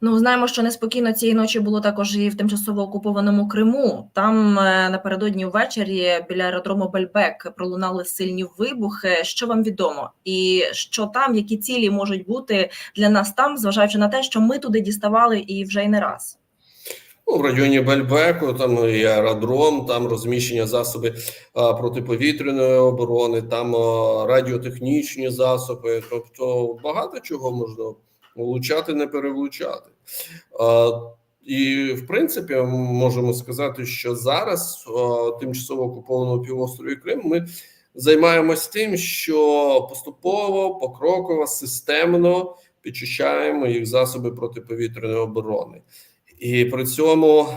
Ну, знаємо, що неспокійно цієї ночі було також і в тимчасово окупованому Криму. Там е, напередодні ввечері біля аеродрому Бельбек пролунали сильні вибухи. Що вам відомо? І що там, які цілі можуть бути для нас там, зважаючи на те, що ми туди діставали і вже й не раз. Ну, в районі Бельбеку, там і аеродром, там розміщення засоби а, протиповітряної оборони, там а, радіотехнічні засоби. Тобто багато чого можна влучати, не перевлучати. І в принципі можемо сказати, що зараз тимчасово окупованому півострові Крим ми займаємось тим, що поступово, покроково, системно підчищаємо їх засоби протиповітряної оборони. І при цьому,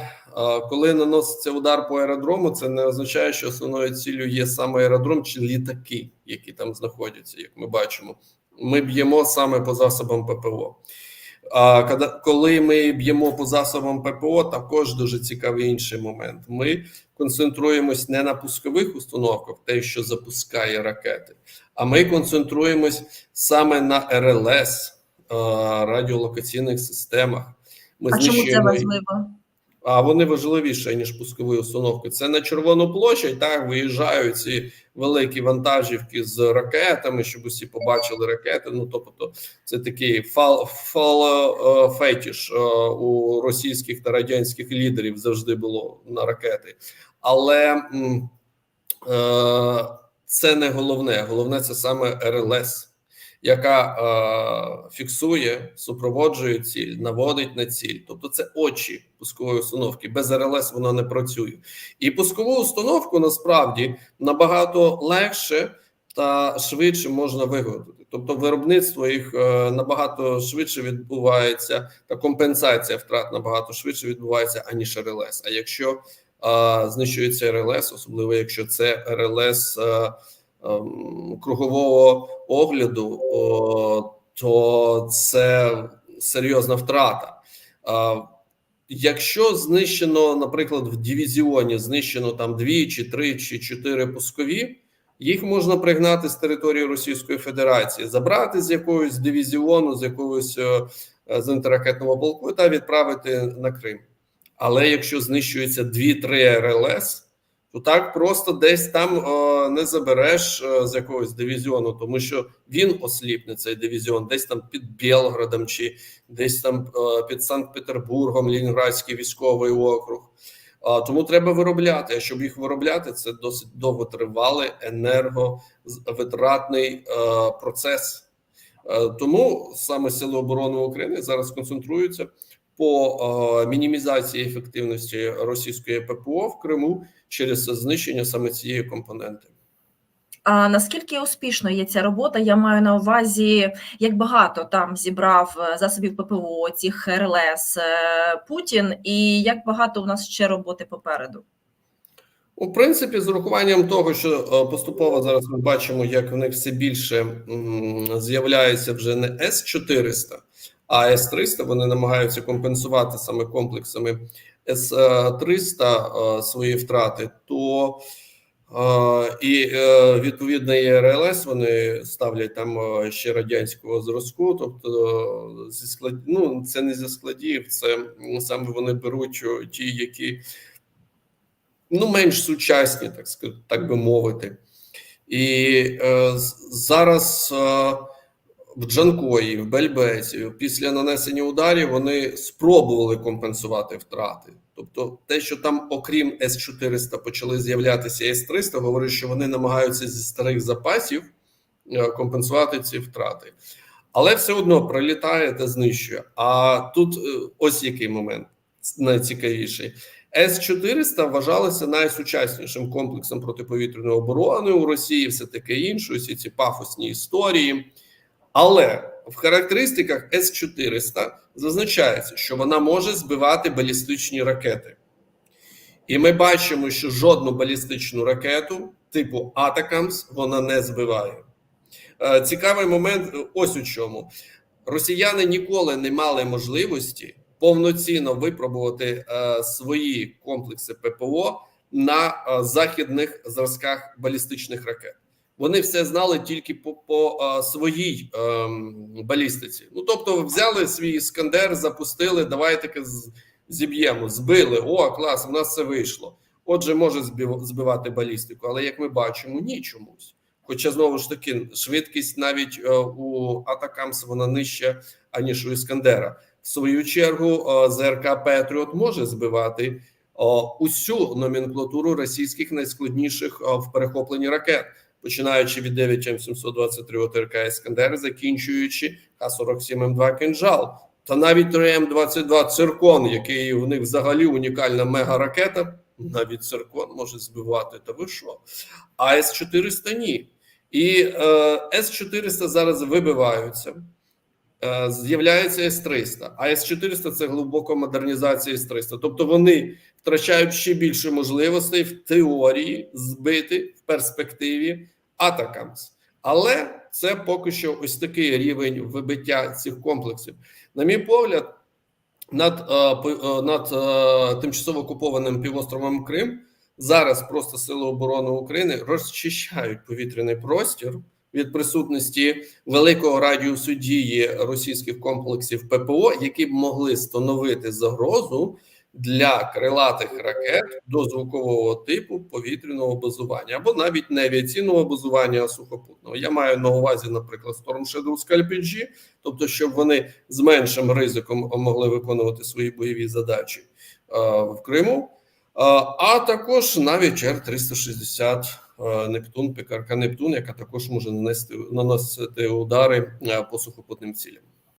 коли наноситься удар по аеродрому, це не означає, що основною ціллю є саме аеродром чи літаки, які там знаходяться, як ми бачимо. Ми б'ємо саме по засобам ППО. А коли ми б'ємо по засобам ППО, також дуже цікавий інший момент. Ми концентруємось не на пускових установках, те, що запускає ракети, а ми концентруємось саме на РЛС радіолокаційних системах. Ми а чому це важливо? А вони важливіше ніж пускові установки. Це на червону площадь. Так виїжджають ці великі вантажівки з ракетами, щоб усі побачили ракети. Ну тобто, це такий фал, фал е, фетіш е, у російських та радянських лідерів завжди було на ракети, але е, це не головне. Головне це саме РЛС яка е, фіксує, супроводжує ціль, наводить на ціль. Тобто, це очі пускової установки. Без РЛС воно не працює. І пускову установку насправді набагато легше та швидше можна виготовити. Тобто, виробництво їх е, набагато швидше відбувається, та компенсація втрат набагато швидше відбувається, аніж РЛС. А якщо е, знищується РЛС, особливо якщо це РЛС. Е, кругового огляду, то це серйозна втрата. Якщо знищено, наприклад, в дивізіоні знищено там дві, чи три, чи чотири пускові, їх можна пригнати з території Російської Федерації, забрати з якогось дивізіону, з якогось е, зенітно-ракетного полку та відправити на Крим. Але якщо знищується дві-три РЛС, то так просто десь там о, не забереш о, з якогось дивізіону, тому що він осліпне цей дивізіон, десь там під Білградом, чи десь там о, під Санкт-Петербургом, Лінградський військовий округ. А, тому треба виробляти. А щоб їх виробляти, це досить довготривалий енерговитратний о, процес. О, тому саме Сили оборони України зараз концентруються по о, мінімізації ефективності російської ППО в Криму через знищення саме цієї компоненти. А наскільки успішно є ця робота? Я маю на увазі, як багато там зібрав е, засобів ППО, цих РЛС е, Путін, і як багато у нас ще роботи попереду? У принципі, з урахуванням того, що е, поступово зараз ми бачимо, як в них все більше з'являється вже не С 400 а С 300 Вони намагаються компенсувати саме комплексами С-300 е, свої втрати, то е, і е, відповідно і РЛС вони ставлять там ще радянського зразку. Тобто зі склад... ну, це не зі складів, це саме вони беруть ті, які ну менш сучасні, так так би мовити. І зараз в Джанкої, в Бельбеці, після нанесення ударів вони спробували компенсувати втрати. Тобто, те, що там, окрім С 400 почали з'являтися С 300 говорить, що вони намагаються зі старих запасів е, компенсувати ці втрати, але все одно прилітає та знищує. А тут е, ось який момент найцікавіший. С 400 вважалося найсучаснішим комплексом протиповітряної оборони у Росії, все таке інше, усі ці пафосні історії. Але в характеристиках С-400 зазначається, що вона може збивати балістичні ракети. І ми бачимо, що жодну балістичну ракету типу Атакамс вона не збиває. Е, цікавий момент ось у чому. Росіяни ніколи не мали можливості повноцінно випробувати е, свої комплекси ППО на е, західних зразках балістичних ракет. Вони все знали тільки по, по а, своїй ем, балістиці. Ну тобто, взяли свій іскандер, запустили, давай таки зіб'ємо, збили. О, клас, у нас це вийшло. Отже, може збивати балістику, але як ми бачимо, ні чомусь. Хоча знову ж таки швидкість навіть е, у Атакамс вона нижча, аніж у Іскандера. В свою чергу е, ЗРК Петріот може збивати е, усю номенклатуру російських найскладніших в перехопленні ракет, починаючи від 9 М723 ОТРК Іскандер, закінчуючи Х-47М2 «Кинжал». Та навіть 3М22 Циркон, який у них взагалі унікальна мегаракета, навіть Циркон може збивати. Та ви що? А С-400 ні. І е, С-400 зараз вибиваються. Е, з'являється С-300, а С-400 – це глибока модернізація С-300. Тобто вони втрачають ще більше можливостей в теорії збити в перспективі Атакамс. Але це поки що ось такий рівень вибиття цих комплексів. На мій погляд, над, е, е, над е, тимчасово окупованим півостровом Крим зараз просто Сили оборони України розчищають повітряний простір від присутності великого радіусу дії російських комплексів ППО, які б могли становити загрозу для крилатих ракет до звукового типу повітряного базування або навіть не авіаційного базування, а сухопутного. Я маю на увазі, наприклад, Storm Shadow Scalp-G, тобто, щоб вони з меншим ризиком могли виконувати свої бойові задачі е, в Криму. Е, А також навіть Р-360 е, Нептун, ПКРК Нептун, яка також може нанести наносити удари е, по сухопутним цілям.